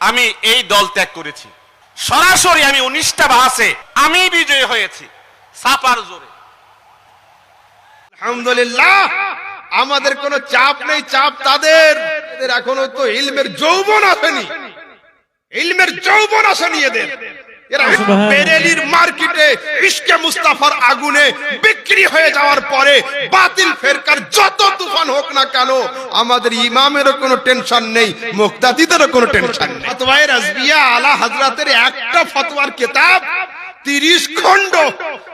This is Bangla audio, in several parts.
আমি এই দল ত্যাগ করেছি। সরাসরি আমি উনিশটা বাসে আমি বিজয়ী হয়েছি সাপার জোরে। আলহামদুলিল্লাহ, আমাদের কোনো চাপ নেই, চাপ তাদের। এখনও তো ইলমের যৌবন আসেনি। ইলমের যৌবন আসেনি এদের। এরা বেরেলির মার্কেটে ইশকে মুস্তাফার আগুনে বিক্রি হয়ে যাওয়ার পরে বাতিল ফেরকার যত তুফান হোক না কেন আমাদের ইমামেরও কোনো টেনশন নেই মুক্তাদিদেরও কোনো টেনশন নেই। ফতোয়ায়ে রাজবিয়া আলা হযরতের একটা ফতোয়ার কিতাব তিরিশ খণ্ড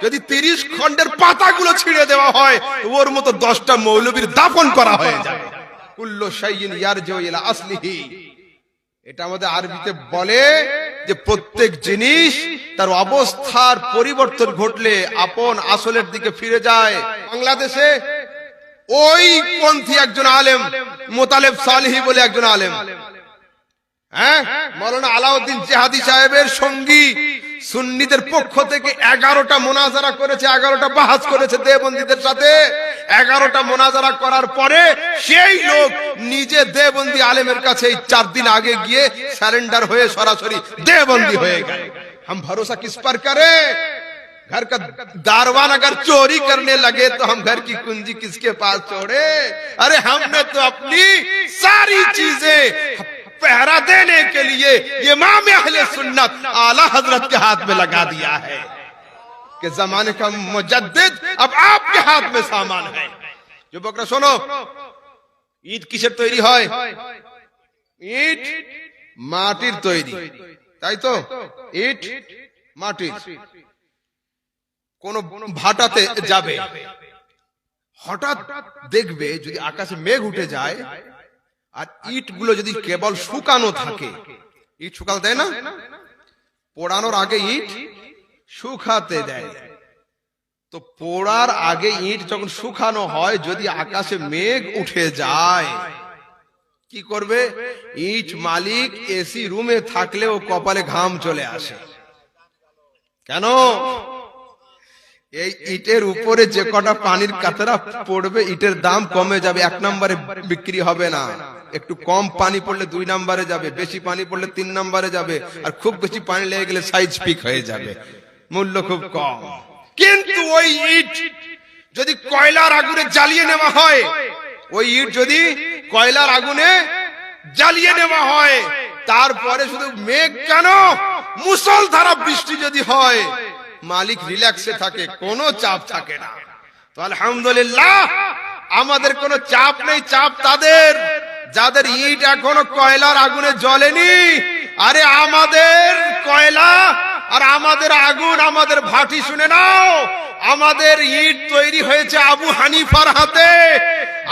যদি তিরিশ খণ্ডের পাতাগুলো ছিঁড়ে দেওয়া হয় ওর মতো দশটা মৌলবীর দাফন করা হয়ে যায় কুল্লু ইলা আসলিহি। এটা আমাদের আরবিতে বলে যে প্রত্যেক জিনিস তার অবস্থার পরিবর্তন ঘটলে আপন আসলের দিকে ফিরে যায়। বাংলাদেশে ওই পন্থী একজন আলেম, মোতালেব সালহি বলে একজন আলেম। হ্যাঁ? মৌলানা আলাউদ্দিন জেহাদি সাহেবের সঙ্গী সুন্নিদের পক্ষ থেকে এগারোটা মোনাজারা করেছে এগারোটা বাহাজ করেছে দেবন্দীদের সাথে এগারোটা মোনাজারা করার পরে সেই লোক নিজে দেবন্দি আলেমের কাছে এই চার দিন আগে গিয়ে সারেন্ডার হয়ে সরাসরি দেবন্দি হয়ে গেল हम भरोसा किस पर करें घर का दारवान अगर चोरी करने लगे तो हम घर की कुंजी किसके पास छोड़े अरे हमने तो अपनी सारी चीजें पहरा देने के लिए इमाम अहले सुन्नत आला हजरत के हाथ में लगा दिया है कि जमाने का मुजद्दिद अब आपके हाथ में सामान है যুবকরা শোনো ইট কিসের তৈরি হয় ইট মাটির তৈরি তাই তো ইট মাটির কোন ভাটাতে যাবে হঠাৎ দেখবে যদি আকাশে মেঘ উঠে যায় আর ইটগুলো যদি কেবল শুকানো থাকে। ইট শুকাল দেয় না? পোড়ানোর আগে ইট শুকাতে দেয়। তো পোড়ার আগে ইট যখন শুকানো হয় যদি আকাশে মেঘ উঠে যায় কি করবে? ইট মালিক এসি রুমে থাকলেও কপালে ঘাম চলে আসে। কেন? এই ইটের উপরে যে কটা পানির কাতরা পড়বে, ইটের দাম কমে যাবে, এক নম্বরে বিক্রি হবে না। একটু কম পানি পড়লে দুই নম্বরে যাবে, বেশি পানি পড়লে তিন নম্বরে যাবে, আর খুব বেশি পানি লেগে গেলে সাইজ পিক হয়ে যাবে। মূল্য খুব কম। কিন্তু ওই ইট যদি কয়লার আগুনে জ্বালিয়ে নেওয়া হয়, ওই ইট যদি কয়লার আগুনে জ্বালিয়ে নেওয়া হয়, তারপরে শুধু মেঘ কেন? মুসলধারা বৃষ্টি যদি হয় মালিক রিল্যাক্সে থাকে, কোনো চাপ থাকে না। তো আলহামদুলিল্লাহ, আমাদের কোনো চাপ নেই, চাপ তাদের। যাদের ইট এখনও কয়লার আগুনে জ্বলেনি, আরে আমাদের কয়লা আর আমাদের আগুন, আমাদের ভাটি শুনে নাও। আমাদের ইট তৈরি হয়েছে আবু হানিফার হাতে।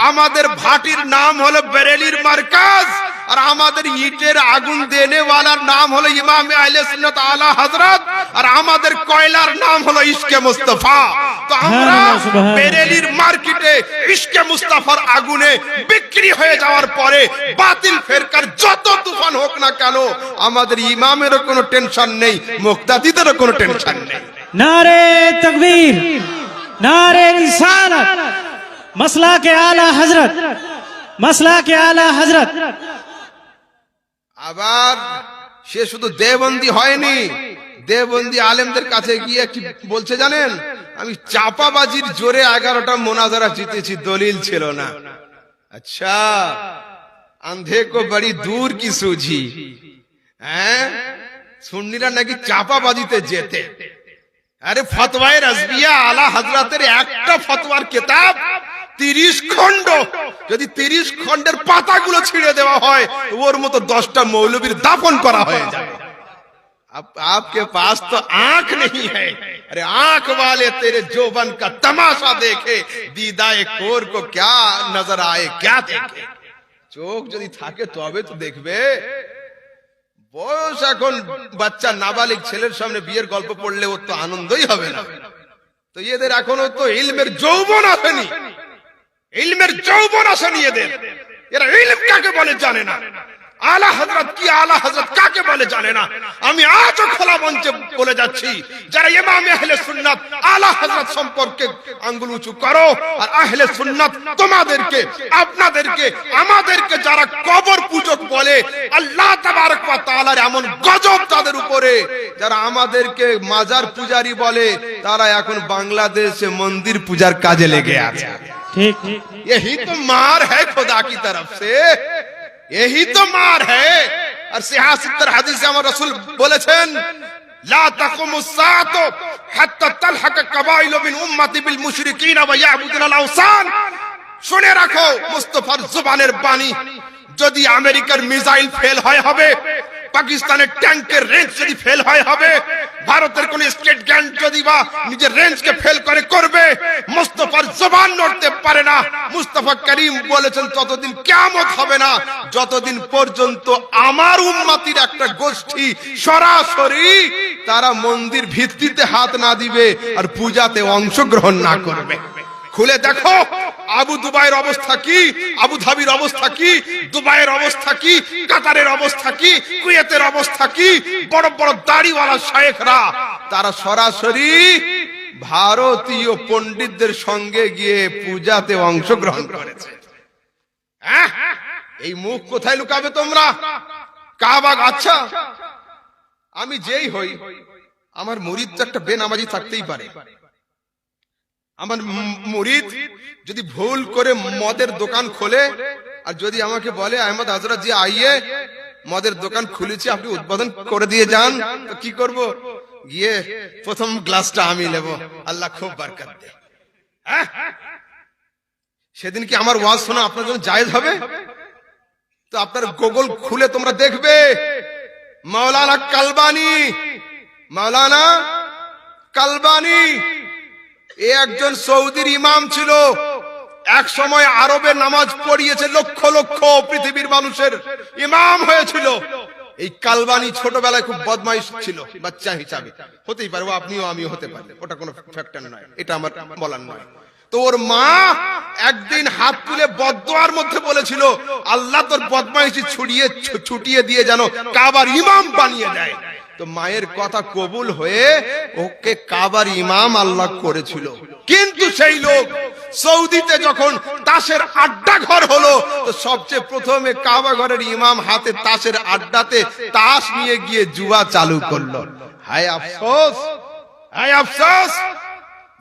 আমাদের ভাটির নাম হলো বেরেলির মার্কাজ। আর আমাদের ইটের আগুন দেনেওয়ালার নাম হলো ইমামে আইলে সুন্নাত আলা হযরত আর আমাদের কয়লার নাম হলো ইশকে মুস্তফা। তো হ্যাঁ, আমরা হ্যাঁ, বেরেলির মার্কেটে ইশকে মুস্তফার আগুনে বিক্রি হয়ে যাওয়ার পরে বাতিল ফেরকার যত তুফান হোক না কেন আমাদের ইমামেরও কোনো টেনশন নেই মুক্তাদিদেরও কোনো টেনশন নেই। নারে তকবীর নারে রিসালাত মাসলা কে আলা হযরত মাসলা কে আলা হযরত। আবার সে শুধু দেবন্দি হয়নি। দেবন্দি আলেমদের কাছে গিয়ে কি বলছে জানেন? আমি চাপাবাজির জোরে এগারোটা মোনাজারা জিতেছি, দলিল ছিল না। আচ্ছা আন্ধে কো বড়ি দূর কি সুঝি? হ্যাঁ? সুন্নিরা নাকি চাপাবাজিতে যেতে আরে ফতোয়ায়ে রাজবিয়া আলা হযরতের একটা ফতোয়ার কিতাব তিরিশ খণ্ড যদি তিরিশ খণ্ডের পাতাগুলো ছিঁড়ে দেওয়া হয় তো ওর মতো দশটা মৌলবীর দাফন করা হয়ে যাবে अब आपके पास तो आंख नहीं है अरे आंख वाले तेरे जोबन का तमाशा देखे दीदाए कोर को क्या नजर आए क्या देखे চোখ যদি থাকে তবে তো দেখবে বয়স এখন বাচ্চা নাবালিক ছেলের সামনে বিয়ের গল্প পড়লে ওর তো আনন্দই হবে না তো এদের এখনো তো ইলমের যৌবন আসেনি ইলমের যৌবন আসেনি এদের এরা ইলম কাকে বলে জানে না? আলা হজরত কি, আলা হজরত কাকে বলে জানে না? আমি আজও খোলা মঞ্চে বলে যাচ্ছি, যারা ইমাম আহলে সুন্নাত, আলা হজরত সম্পর্কে আঙ্গুল উঁচু করো, আর আহলে সুন্নাত তোমাদেরকে, আপনাদেরকে, আমাদেরকে যারা কবর পূজক বলে, আল্লাহ তাবারক ওয়া তাআলার এমন গজব তাদের উপরে, যারা আমাদেরকে মাজার পূজারি বলে, তারা এখন বাংলাদেশে মন্দির পূজার কাজে লেগে আছে। ठीक। यही तो मार है खुदा की तरफ से। यही तो मार है। আর সিহাসিত্তর হাদিসে আমার রাসূল বলেছেন লা তাকুমুস সাআতু হাত্তা তালহাকা কাবাইলু মিন উম্মতি বিল মুশরিকিন ওয়া ইয়াবুদুনাল আওসান শুনে রাখো, মুস্তাফার জুবানের বাণী, যদি আমেরিকার মিসাইল ফেল হয় হবে পাকিস্তানের ট্যাঙ্কের রেঞ্জ যদি ফেল হয়, হবে। ভারতের কোন স্টেট গ্যান্ড যদি বা নিজের রেঞ্জকে ফেল করে, করবে। মুস্তফার জবান নড়তে পারে না। মুস্তফা করিম বলেছেন ততদিন কেমন হবে না, যতদিন পর্যন্ত আমার উম্মাতির একটা গোষ্ঠী সরাসরি তারা মন্দির ভিত্তিতে হাত না দিবে আর পূজাতে অংশগ্রহণ না করবে। খুলে দেখো। আবু দুবাইয়ের অবস্থা কি? আবু ধাবির অবস্থা কি? দুবাইয়ের অবস্থা কি? কাতারের অবস্থা কি? কুয়েতের অবস্থা কি? বড় বড় দাড়িওয়ালা শায়েখরা, তারা সরাসরি ভারতীয় পণ্ডিতদের সঙ্গে গিয়ে পূজাতে অংশগ্রহণ করেছে। হ্যাঁ? এই মুখ কোথায় লুকাবে তোমরা? কাবাগ আচ্ছা। আমি যেই হই, আমার মুরিদ তো একটা বেনামাজি থাকতেই পারে। আমার মুরিদ যদি ভুল করে মদের দোকান খোলে, আর যদি আমাকে বলে, আহমদ হাজরা জি আইয়ে, মদের দোকান খুলেছি, আপনি উদ্বোধন করে দিয়ে যান, তো কি করব? গিয়ে প্রথম গ্লাসটা আমি নেব। আল্লাহ খুব বারকাত দে। হ্যাঁ? সেদিন কি আমার ওয়াজ শোনা আপনার জন্য জায়েজ হবে? তো আপনার গুগল খুলে তোমরা দেখবে। মাওলানা কালবানি মাওলানা কালবানি। একজন সৌদির ইমাম ছিল। এক সময় আরবে নামাজ পড়িয়েছে লক্ষ লক্ষ পৃথিবীর মানুষের ইমাম হয়েছিল। এই কালবানি ছোটবেলায় খুব বদমাইশ ছিল, বাচ্চা হিসাবে। হতেই পারে আপনিও আমিও হতে পারে। ওটা কোনো ফ্যাক্টর নয়, এটা আমার বলার নয়। তো ওর মা একদিন হাত তুলে বদোয়ার মধ্যে বলেছিল, আল্লাহ তোর বদমাইশি ছুটিয়ে ছুটিয়ে দিয়ে যেন কাবার ইমাম বানিয়ে দেয়। তো মায়ের কথা কবুল হয়ে ওকে কাবার ইমাম আল্লাহ করেছিল। কিন্তু সেই লোক সৌদিতে যখন তাসের আড্ডা ঘর হলো, তো সবচেয়ে প্রথমে কাবা ঘরের ইমাম হাতে তাসের আড্ডাতে তাস নিয়ে গিয়ে জুয়া চালু করল। হায় আফসোস! হায় আফসোস!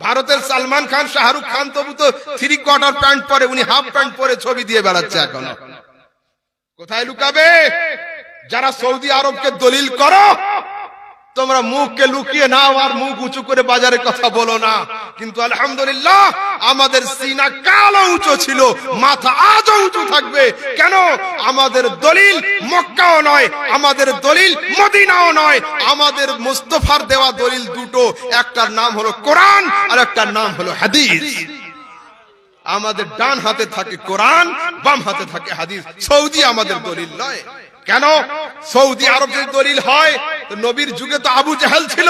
ভারতের সালমান খান, শাহরুখ খান তবু তো থ্রি কোয়ার্টার প্যান্ট পরে, উনি হাফ প্যান্ট পরে ছবি দিয়ে বেড়াচ্ছে এখন। কোথায় লুকাবে? যারা সৌদি আরবকে দলিল করো তোমরা মুখকে লুকিয়ে নাও আর মুখ উঁচু করে বাজারে কথা বলো না। কিন্তু আলহামদুলিল্লাহ, আমাদের সিনা কালো উঁচু ছিল, মাথা আজও উঁচু থাকবে। কেন? আমাদের দলিল মক্কাও নয়, আমাদের দলিল মদিনাও নয়, আমাদের মুস্তফার দেওয়া দলিল দুটো, একটার নাম হলো কোরআন আর একটার নাম হলো হাদিস। আমাদের ডান হাতে থাকে কোরআন, বাম হাতে থাকে হাদিস। সৌদি আমাদের দলিল নয়। কেন? সৌদি আরব যদি দলিল হয় তো নবীর যুগে তো আবু জাহেল ছিল।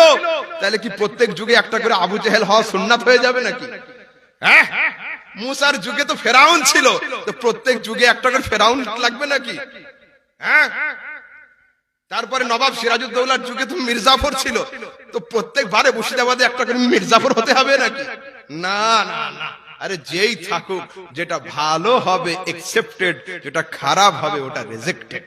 তাহলে কি প্রত্যেক যুগে একটা করে আবু জাহেল হওয়া সুন্নাত হয়ে যাবে নাকি? হ্যাঁ? মুসার যুগে তো ফেরাউন ছিল। তো প্রত্যেক যুগে একটা করে ফেরাউন লাগবে নাকি? হ্যাঁ? তারপরে নবাব সিরাজউদ্দৌলার যুগে তো মির্জাফর ছিল। তো প্রত্যেকবারে মুর্শিদাবাদে একটা করে মির্জাফর হতে হবে নাকি? না না না। আরে যেই থাকুক, যেটা ভালো হবে একসেপ্টেড যেটা খারাপ হবে, ওটা রেজেক্টেড